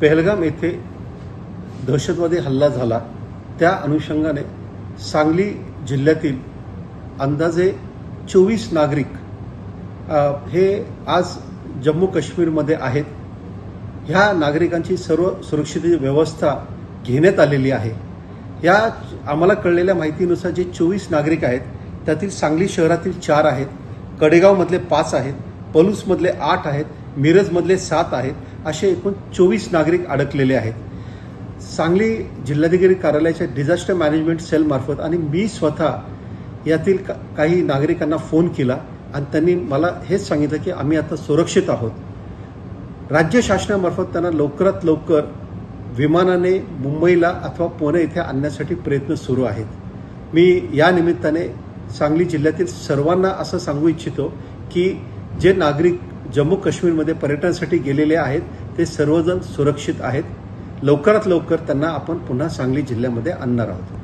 पेहलगाम येथे दहशतवादी हल्ला झाला. त्या अनुषंगाने सांगली जिल्ह्यातील अंदाजे चोवीस नागरिक हे आज जम्मू काश्मीरमध्ये आहेत. ह्या नागरिकांची सर्व सुरक्षिततेची व्यवस्था घेण्यात आलेली आहे. या आम्हाला कळलेल्या माहितीनुसार जे चोवीस नागरिक आहेत त्यातील सांगली शहरातील चार आहेत कडेगावमधले पाच आहेत पलूसमधले आठ आहेत मिरजमधले सात आहेत असे एकूण चोवीस नागरिक अडकलेले आहेत. सांगली जिल्हाधिकारी कार्यालयाच्या डिझास्टर मॅनेजमेंट सेलमार्फत आणि मी स्वतः यातील का- काही नागरिकांना फोन केला आणि त्यांनी मला हेच सांगितलं की आम्ही आता सुरक्षित आहोत. राज्य शासनामार्फत त्यांना लवकरात लवकर विमानाने मुंबईला अथवा पुणे इथे आणण्यासाठी प्रयत्न सुरू आहेत. मी या निमित्ताने सांगली जिल्ह्यातील सर्वांना असं सांगू इच्छितो की जे नागरिक जम्मू काश्मीरमध्ये पर्यटनासाठी गेलेले आहेत ते सर्वजण सुरक्षित आहेत. लवकरात लवकर त्यांना आपण पुन्हा सांगली जिल्ह्यामध्ये आणणार आहोत.